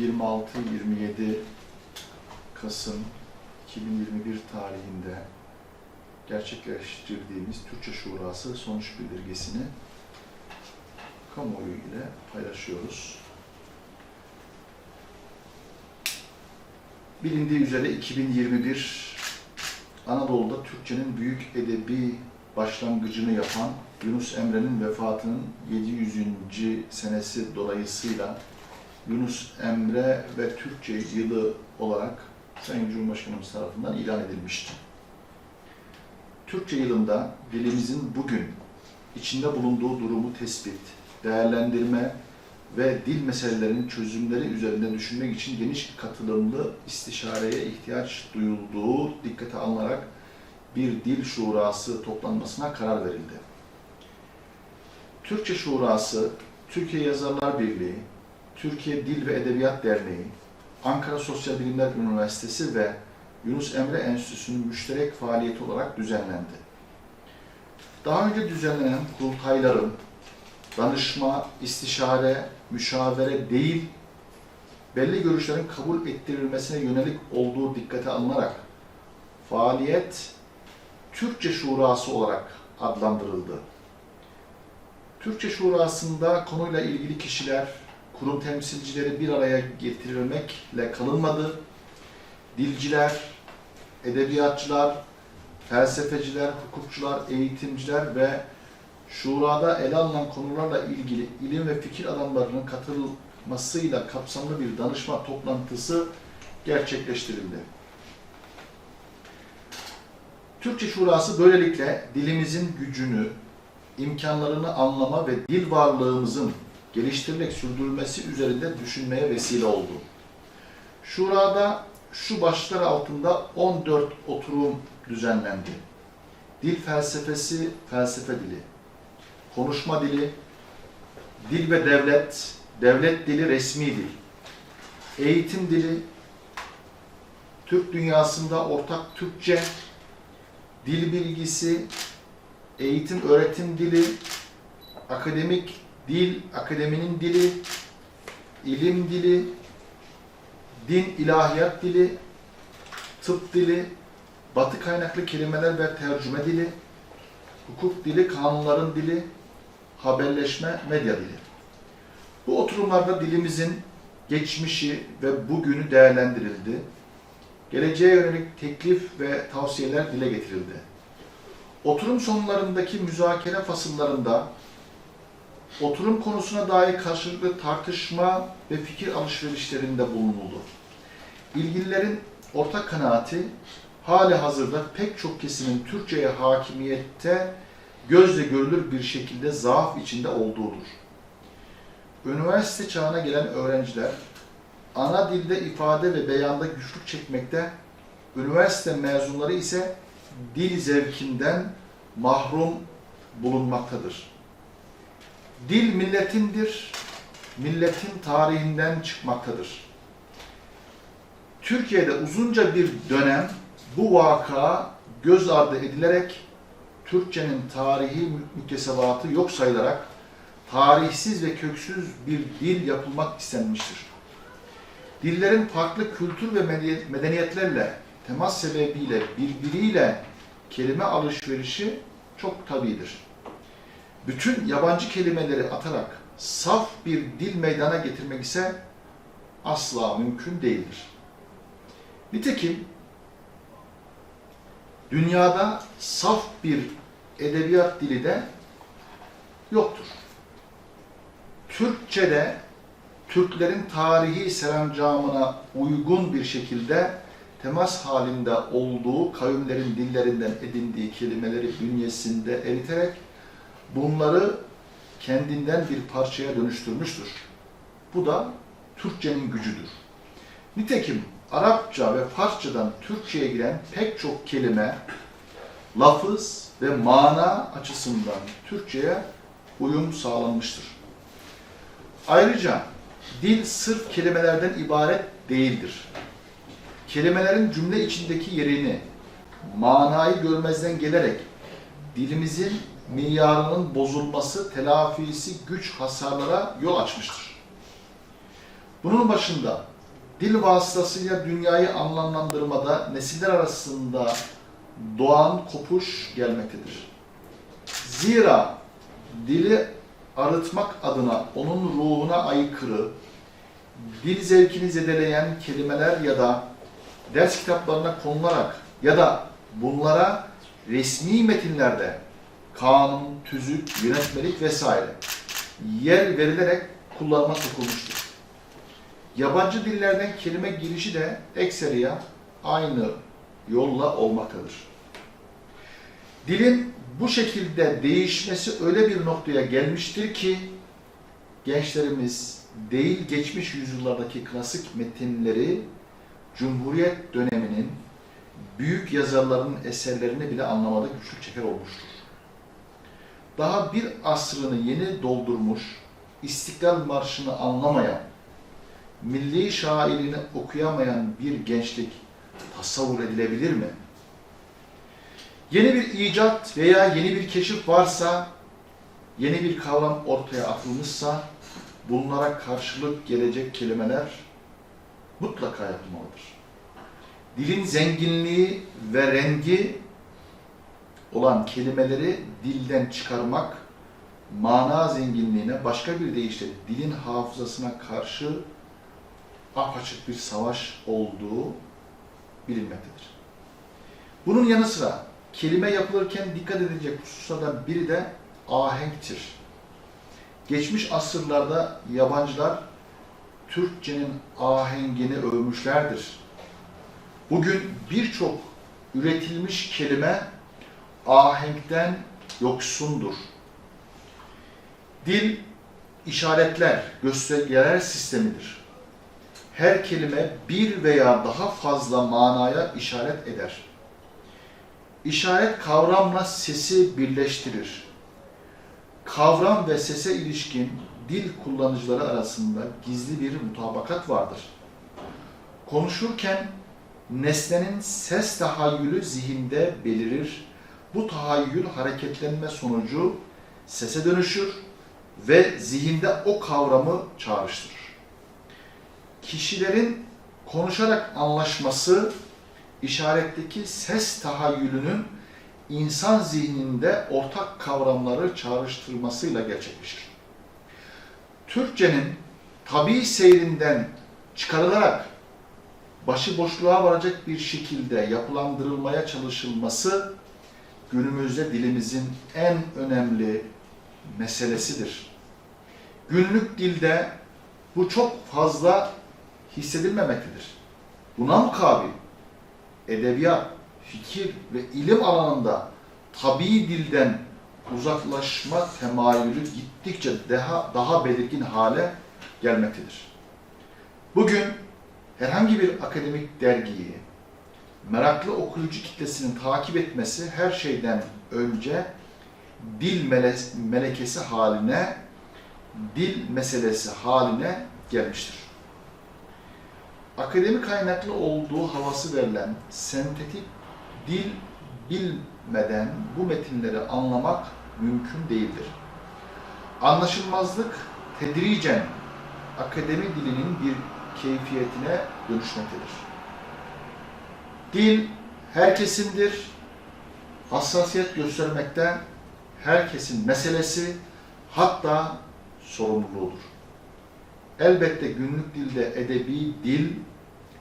26-27 Kasım 2021 tarihinde gerçekleştirdiğimiz Türkçe Şurası sonuç bildirgesini kamuoyu ile paylaşıyoruz. Bilindiği üzere 2021 Anadolu'da Türkçenin büyük edebi başlangıcını yapan Yunus Emre'nin vefatının 700. senesi dolayısıyla Yunus Emre ve Türkçe yılı olarak Sayın Cumhurbaşkanımız tarafından ilan edilmişti. Türkçe yılında dilimizin bugün içinde bulunduğu durumu tespit, değerlendirme ve dil meselelerinin çözümleri üzerinde düşünmek için geniş katılımlı istişareye ihtiyaç duyulduğu dikkate alınarak bir dil şurası toplanmasına karar verildi. Türkçe Şurası, Türkiye Yazarlar Birliği, Türkiye Dil ve Edebiyat Derneği, Ankara Sosyal Bilimler Üniversitesi ve Yunus Emre Enstitüsü'nün müşterek faaliyeti olarak düzenlendi. Daha önce düzenlenen kurultayların danışma, istişare, müşavere değil, belli görüşlerin kabul ettirilmesine yönelik olduğu dikkate alınarak faaliyet Türkçe Şurası olarak adlandırıldı. Türkçe Şurası'nda konuyla ilgili kişiler, kurum temsilcileri bir araya getirilmekle kalınmadı. Dilciler, edebiyatçılar, felsefeciler, hukukçular, eğitimciler ve şurada ele alınan konularla ilgili ilim ve fikir adamlarının katılmasıyla kapsamlı bir danışma toplantısı gerçekleştirildi. Türkçe Şurası böylelikle dilimizin gücünü, imkanlarını anlama ve dil varlığımızın geliştirilerek sürdürülmesi üzerinde düşünmeye vesile oldu. Şurada şu başlıklar altında 14 oturum düzenlendi. Dil felsefesi, felsefe dili. Konuşma dili, dil ve devlet, devlet dili, resmi dil. Eğitim dili, Türk dünyasında ortak Türkçe, dil bilgisi, eğitim öğretim dili, akademik dil, akademinin dili, ilim dili, din ilahiyat dili, tıp dili, batı kaynaklı kelimeler ve tercüme dili, hukuk dili, kanunların dili, haberleşme, medya dili. Bu oturumlarda dilimizin geçmişi ve bugünü değerlendirildi. Geleceğe yönelik teklif ve tavsiyeler dile getirildi. Oturum sonlarındaki müzakere fasıllarında oturum konusuna dair karşılıklı tartışma ve fikir alışverişlerinde bulunuldu. İlgililerin ortak kanaati hali hazırda pek çok kesimin Türkçe'ye hakimiyette gözle görülür bir şekilde zaaf içinde olduğudur. Üniversite çağına gelen öğrenciler ana dilde ifade ve beyanda güçlük çekmekte, üniversite mezunları ise dil zevkinden mahrum bulunmaktadır. Dil milletindir, milletin tarihinden çıkmaktadır. Türkiye'de uzunca bir dönem bu vaka göz ardı edilerek Türkçenin tarihi müktesebatı yok sayılarak tarihsiz ve köksüz bir dil yapılmak istenmiştir. Dillerin farklı kültür ve medeniyetlerle temas sebebiyle birbiriyle kelime alışverişi çok tabidir. Bütün yabancı kelimeleri atarak saf bir dil meydana getirmek ise asla mümkün değildir. Nitekim dünyada saf bir edebiyat dili de yoktur. Türkçe'de Türklerin tarihi serencamına uygun bir şekilde temas halinde olduğu kavimlerin dillerinden edindiği kelimeleri bünyesinde eriterek bunları kendinden bir parçaya dönüştürmüştür. Bu da Türkçenin gücüdür. Nitekim Arapça ve Farsçadan Türkçe'ye giren pek çok kelime, lafız ve mana açısından Türkçe'ye uyum sağlanmıştır. Ayrıca dil sırf kelimelerden ibaret değildir. Kelimelerin cümle içindeki yerini, manayı görmezden gelerek dilimizin miyarının bozulması, telafisi güç hasarlara yol açmıştır. Bunun başında dil vasıtasıyla dünyayı anlamlandırmada nesiller arasında doğan kopuş gelmektedir. Zira dili arıtmak adına onun ruhuna aykırı, dil zevkini zedeleyen kelimeler ya da ders kitaplarına konularak ya da bunlara resmi metinlerde kanun, tüzük, yönetmelik vesaire yer verilerek kullanıma sokulmuştur. Yabancı dillerden kelime girişi de ekseriya aynı yolla olmaktadır. Dilin bu şekilde değişmesi öyle bir noktaya gelmiştir ki gençlerimiz değil geçmiş yüzyıllardaki klasik metinleri Cumhuriyet döneminin büyük yazarların eserlerini bile anlamada güçlük çeker olmuştur. Daha bir asrını yeni doldurmuş, İstiklal Marşı'nı anlamayan, milli şairini okuyamayan bir gençlik tasavvur edilebilir mi? Yeni bir icat veya yeni bir keşif varsa, yeni bir kavram ortaya atılmışsa, bunlara karşılık gelecek kelimeler mutlaka yapılmalıdır. Dilin zenginliği ve rengi olan kelimeleri dilden çıkarmak, mana zenginliğine başka bir deyişle dilin hafızasına karşı apaçık bir savaş olduğu bilinmektedir. Bunun yanı sıra kelime yapılırken dikkat edilecek hususlardan biri de ahenktir. Geçmiş asırlarda yabancılar Türkçenin ahengini övmüşlerdir. Bugün birçok üretilmiş kelime ahenkten yoksundur. Dil işaretler, göstergeler sistemidir. Her kelime bir veya daha fazla manaya işaret eder. İşaret kavramla sesi birleştirir. Kavram ve sese ilişkin dil kullanıcıları arasında gizli bir mutabakat vardır. Konuşurken nesnenin ses tahayyülü zihinde belirir. Bu tahayyül hareketlenme sonucu sese dönüşür ve zihinde o kavramı çağrıştırır. Kişilerin konuşarak anlaşması işaretteki ses tahayyülünün insan zihninde ortak kavramları çağrıştırmasıyla gerçekleşir. Türkçenin tabii seyrinden çıkarılarak başıboşluğa varacak bir şekilde yapılandırılmaya çalışılması günümüzde dilimizin en önemli meselesidir. Günlük dilde bu çok fazla hissedilmemektedir. Buna mukabil edebiyat, fikir ve ilim alanında tabii dilden uzaklaşma temayülü gittikçe daha, daha belirgin hale gelmektedir. Bugün herhangi bir akademik dergiyi meraklı okuyucu kitlesinin takip etmesi her şeyden önce dil mele melekesi haline, dil meselesi haline gelmiştir. Akademik kaynaklı olduğu havası verilen sentetik dil bilmeden bu metinleri anlamak mümkün değildir. Anlaşılmazlık tedricen akademi dilinin bir keyfiyetine dönüşmektedir. Dil herkesindir, hassasiyet göstermekte herkesin meselesi, hatta sorumluluğudur. Elbette günlük dilde edebi dil,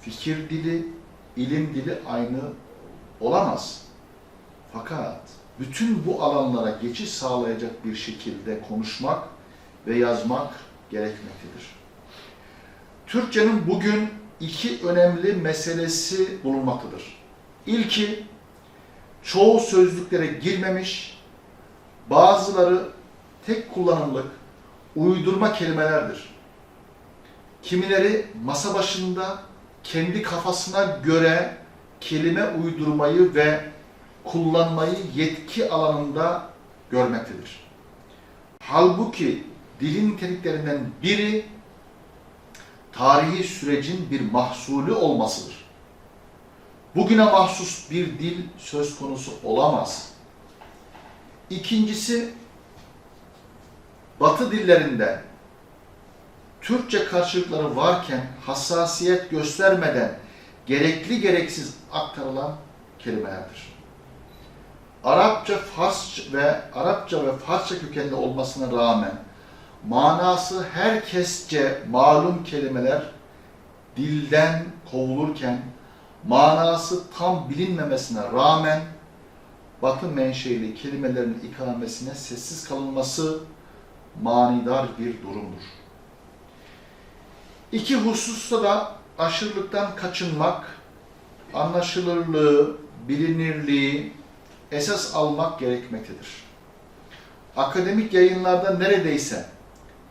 fikir dili, ilim dili aynı olamaz. Fakat bütün bu alanlara geçiş sağlayacak bir şekilde konuşmak ve yazmak gerekmektedir. Türkçenin bugün iki önemli meselesi bulunmaktadır. İlki, çoğu sözlüklere girmemiş, bazıları tek kullanımlık uydurma kelimelerdir. Kimileri masa başında kendi kafasına göre kelime uydurmayı ve kullanmayı yetki alanında görmektedir. Halbuki dilin niteliklerinden biri tarihi sürecin bir mahsulü olmasıdır. Bugüne mahsus bir dil söz konusu olamaz. İkincisi, Batı dillerinde Türkçe karşılıkları varken hassasiyet göstermeden gerekli gereksiz aktarılan kelimelerdir. Arapça, Farsça ve Arapça ve Farsça kökenli olmasına rağmen manası herkesçe malum kelimeler dilden kovulurken manası tam bilinmemesine rağmen Batı menşeli kelimelerin ikamesine sessiz kalınması manidar bir durumdur. İki hususta da aşırılıktan kaçınmak, anlaşılırlığı, bilinirliği esas almak gerekmektedir. Akademik yayınlarda neredeyse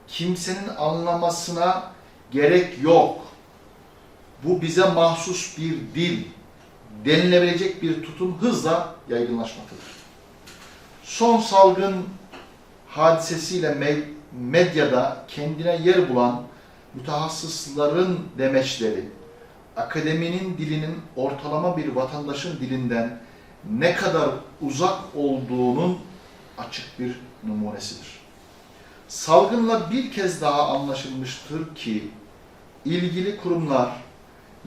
kimsenin anlamasına gerek yok. Bu bize mahsus bir dil, denilebilecek bir tutum hızla yaygınlaşmaktadır. Son salgın hadisesiyle me- medyada kendine yer bulan mütehassısların demeçleri, akademinin dilinin ortalama bir vatandaşın dilinden ne kadar uzak olduğunun açık bir numunesidir. Salgınla bir kez daha anlaşılmıştır ki ilgili kurumlar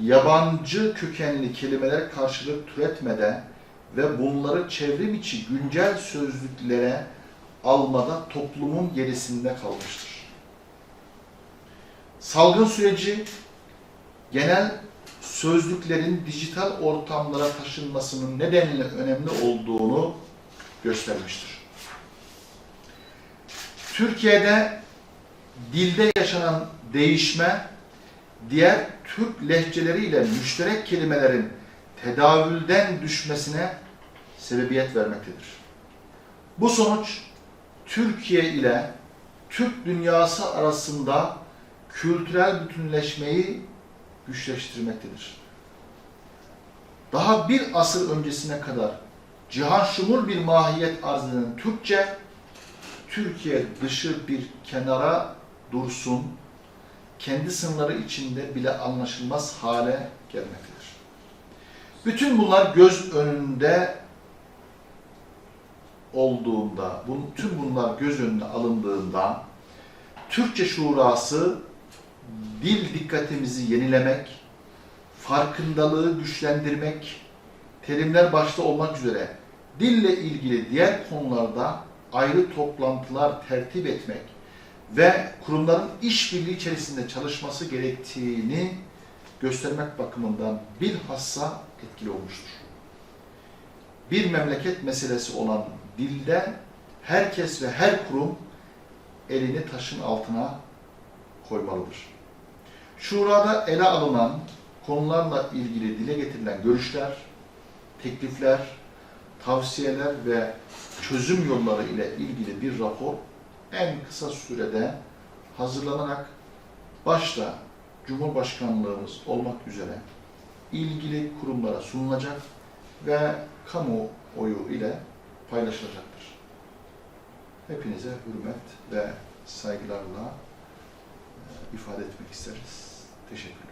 yabancı kökenli kelimeler karşılık türetmede ve bunları çevrim içi güncel sözlüklere almada toplumun gerisinde kalmıştır. Salgın süreci genel sözlüklerin dijital ortamlara taşınmasının nedenle önemli olduğunu göstermiştir. Türkiye'de dilde yaşanan değişme diğer Türk lehçeleriyle müşterek kelimelerin tedavülden düşmesine sebebiyet vermektedir. Bu sonuç Türkiye ile Türk dünyası arasında kültürel bütünleşmeyi güçleştirmektedir. Daha bir asır öncesine kadar cihan şumul bir mahiyet arz eden Türkçe, Türkiye dışı bir kenara dursun, kendi sınırları içinde bile anlaşılmaz hale gelmektedir. Bütün bunlar göz önünde olduğunda, tüm bunlar göz önüne alındığında Türkçe şurası dil dikkatimizi yenilemek, farkındalığı güçlendirmek, terimler başta olmak üzere dille ilgili diğer konularda ayrı toplantılar tertip etmek ve kurumların işbirliği içerisinde çalışması gerektiğini göstermek bakımından bilhassa etkili olmuştur. Bir memleket meselesi olan dilde herkes ve her kurum elini taşın altına koymalıdır. Şurada ele alınan konularla ilgili dile getirilen görüşler, teklifler, tavsiyeler ve çözüm yolları ile ilgili bir rapor en kısa sürede hazırlanarak başta Cumhurbaşkanlığımız olmak üzere ilgili kurumlara sunulacak ve kamuoyu ile paylaşılacaktır. Hepinize hürmet ve saygılarla e, ifade etmek isteriz. Teşekkürler.